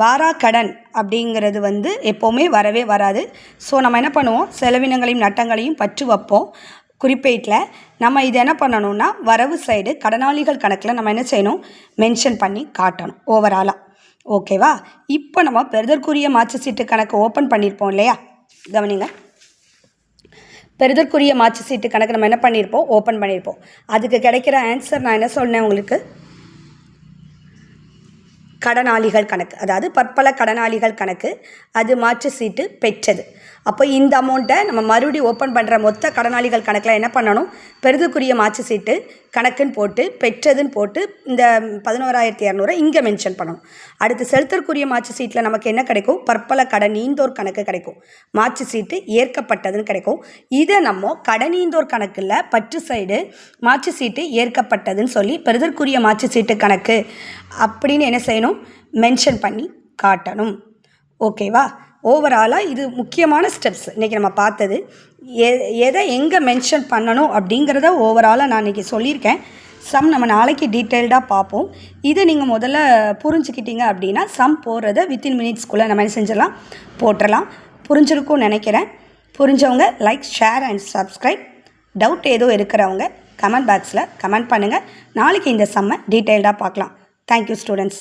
வாரா கடன் அப்படிங்கிறது வந்து எப்போவுமே வரவே வராது. ஸோ நம்ம என்ன பண்ணுவோம்? செலவினங்களையும் நட்டங்களையும் பற்று வைப்போம். குறிப்பேட்டில் நம்ம இது என்ன பண்ணணும்னா வரவு சைடு கடனாளிகள் கணக்கில் நம்ம என்ன செய்யணும்? மென்ஷன் பண்ணி காட்டணும் ஓவராலாக ஓகேவா இப்போ நம்ம பெறுதற்குரிய மாற்று சீட்டு கணக்கு ஓப்பன் பண்ணியிருப்போம் இல்லையா? கவனிங்க. பெறுதற்குரிய மாற்று சீட்டு கணக்கு நம்ம என்ன பண்ணியிருப்போம்? ஓப்பன் பண்ணியிருப்போம். அதுக்கு கிடைக்கிற ஆன்சர் நான் என்ன சொன்னேன் உங்களுக்கு? கடனாளிகள் கணக்கு அதாவது பற்பல கடனாளிகள் கணக்கு அது மாற்று சீட்டு பெற்றது. அப்போ இந்த அமௌண்ட்டை நம்ம மறுபடியும் ஓப்பன் பண்ணுற மொத்த கடனாளிகள் கணக்கில் என்ன பண்ணணும்? பெருதுக்குரிய மாற்று சீட்டு கணக்குன்னு போட்டு பெற்றதுன்னு போட்டு இந்த பதினோராயிரத்தி இரநூறை இங்கே மென்ஷன் பண்ணணும். அடுத்து செலுத்தற்குரிய மாற்று சீட்டில் நமக்கு என்ன கிடைக்கும்? பற்பல கடனீந்தோர் கணக்கு கிடைக்கும். மாற்று சீட்டு ஏற்கப்பட்டதுன்னு கிடைக்கும். இதை நம்ம கடனீந்தோர் கணக்கில் பற்று சைடு மாற்று சீட்டு ஏற்கப்பட்டதுன்னு சொல்லி பெறுதற்குரிய மாற்று சீட்டு கணக்கு அப்படின்னு என்ன செய்யணும்? மென்ஷன் பண்ணி காட்டணும். ஓகேவா? ஓவராலாக இது முக்கியமான ஸ்டெப்ஸ் இன்றைக்கி நம்ம பார்த்தது எ எதை எங்கே மென்ஷன் பண்ணணும் அப்படிங்கிறத ஓவராலாக நான் இன்றைக்கி சொல்லியிருக்கேன். சம் நம்ம நாளைக்கு டீட்டெயில்டாக பார்ப்போம். இதை நீங்கள் முதல்ல புரிஞ்சுக்கிட்டீங்க அப்படின்னா சம் போடுறத வித்தின் மினிட்ஸ்க்குள்ளே நம்ம என்ன செஞ்சிடலாம்? போட்டுடலாம். புரிஞ்சிருக்கும்னு நினைக்கிறேன். புரிஞ்சவங்க like share and subscribe doubt ஏதோ இருக்கிறவங்க கமெண்ட் பாக்ஸில் கமெண்ட் பண்ணுங்கள் நாளைக்கு இந்த சம்மை டீட்டெயில்டாக பார்க்கலாம். Thank you students